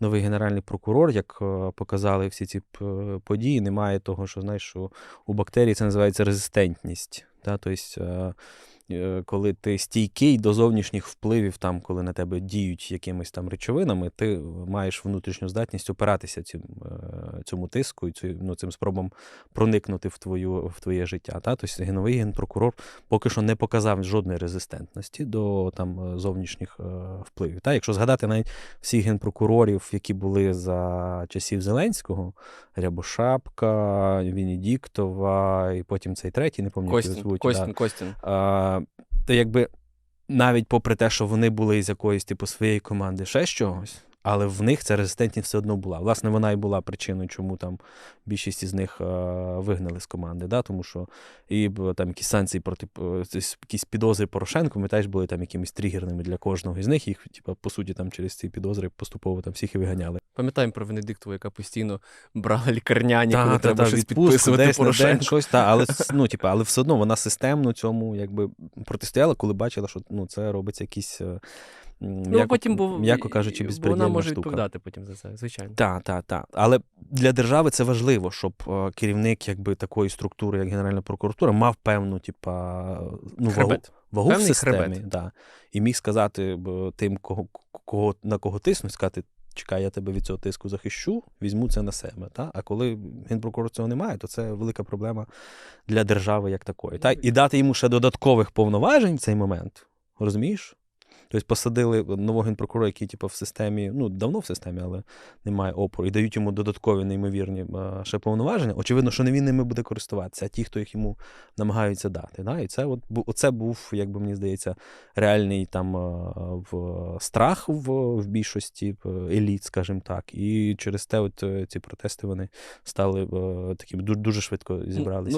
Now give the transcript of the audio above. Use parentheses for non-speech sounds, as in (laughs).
новий генеральний прокурор, як е, показали всі ці події, немає того, що знаєш, що у бактерій це називається резистентність. Да? Тобто, е, е, коли ти стійкий до зовнішніх впливів, там, коли на тебе діють якимись там речовинами, ти маєш внутрішню здатність опиратися цим, е, цьому тиску і цю, ну, цим спробам проникнути в, твою, в твоє життя. Та? Тобто геновий генпрокурор поки що не показав жодної резистентності до там, е, зовнішніх е, впливів. Та? Якщо згадати навіть всіх генпрокурорів, які були за часів Зеленського, Рябошапка, Венедіктова, і потім цей третій, не пам'ятаю, Костін. Костін. Костін. А, то якби навіть попри те, що вони були із якоїсь типу своєї команди ще з чогось, але в них ця резистентність все одно була. Власне, вона і була причиною, чому там більшість із них е, вигнали з команди. Да? Тому що і там якісь санкції проти е, якісь підозри Порошенко, ми теж були там якимись тригерними для кожного із них. Їх, типу, по суті, там через ці підозри поступово там всіх і виганяли. Пам'ятаємо про Венедиктову, яка постійно брала лікарняні, Та, коли та, треба та, щось підписувати десь на день, щось, та, але, (laughs) ну, типу, але все одно вона системно цьому якби, протистояла, коли бачила, що ну, це робиться якийсь, е, Ну, потім був, м'яко кажучи, безпредельна вона може штука. відповідати потім за це, звичайно. Так, так, так. Але для держави це важливо, щоб е, керівник якби, такої структури, як Генеральна прокуратура, мав певну, типа, ну, вагу, вагу в системі. хребет. Да. І міг сказати тим, кого, кого, на кого тиснуть, сказати, чекай, я тебе від цього тиску захищу, візьму це на себе. Та? А коли генпрокурор цього не має, то це велика проблема для держави як такої. Та? І дати йому ще додаткових повноважень в цей момент, розумієш? Тобто посадили нового генпрокурора, який типу, в системі, ну, давно в системі, але немає опору, і дають йому додаткові неймовірні ще повноваження. Очевидно, що не він ними буде користуватися, а ті, хто їх йому намагаються дати. Да? І це от, оце був, як би мені здається, реальний там в страх в, в більшості еліт, скажімо так. І через те от, е, ці протести вони стали е, такими ду- дуже швидко зібралися.